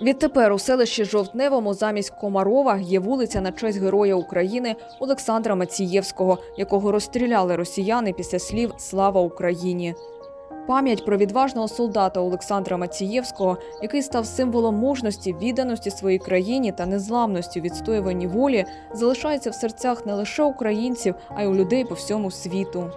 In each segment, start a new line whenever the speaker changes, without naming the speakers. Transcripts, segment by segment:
Відтепер у селищі Жовтневому замість Комарова є вулиця на честь Героя України Олександра Мацієвського, якого розстріляли росіяни після слів Слава Україні. Пам'ять про відважного солдата Олександра Мацієвського, який став символом мужності, відданості своїй країні та незламності відстоюванні волі, залишається в серцях не лише українців, а й у людей по всьому світу.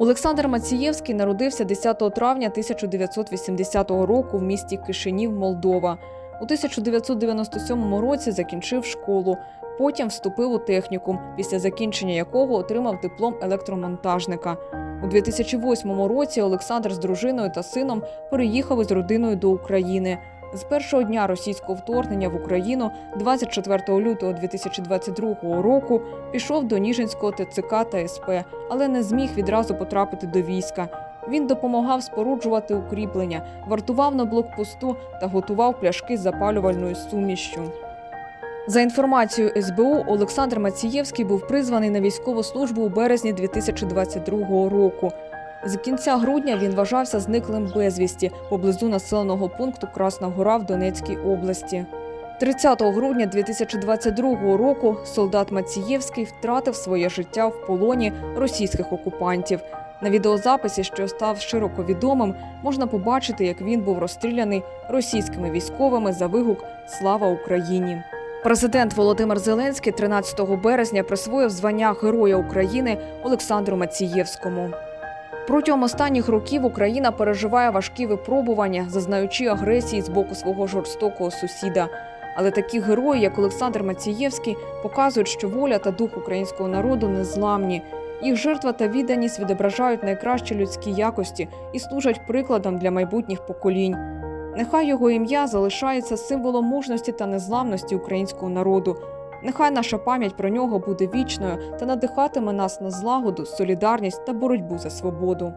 Олександр Мацієвський народився 10 травня 1980 року в місті Кишинів, Молдова. У 1997 році закінчив школу. Потім вступив у технікум, після закінчення якого отримав диплом електромонтажника. У 2008 році Олександр з дружиною та сином переїхав із родиною до України. З першого дня російського вторгнення в Україну, 24 лютого 2022 року, пішов до Ніжинського ТЦК та СП, але не зміг відразу потрапити до війська. Він допомагав споруджувати укріплення, вартував на блокпосту та готував пляшки з запалювальною сумішчю. За інформацією СБУ, Олександр Мацієвський був призваний на військову службу у березні 2022 року. З кінця грудня він вважався зниклим безвісті поблизу населеного пункту Красна Гора в Донецькій області. 30 грудня 2022 року солдат Мацієвський втратив своє життя в полоні російських окупантів. На відеозаписі, що став широко відомим, можна побачити, як він був розстріляний російськими військовими за вигук Слава Україні. Президент Володимир Зеленський 13 березня присвоїв звання Героя України Олександру Мацієвському. Протягом останніх років Україна переживає важкі випробування, зазнаючи агресії з боку свого жорстокого сусіда. Але такі герої, як Олександр Мацієвський, показують, що воля та дух українського народу незламні. Їх жертва та відданість відображають найкращі людські якості і служать прикладом для майбутніх поколінь. Нехай його ім'я залишається символом мужності та незламності українського народу. Нехай наша пам'ять про нього буде вічною та надихатиме нас на злагоду, солідарність та боротьбу за свободу.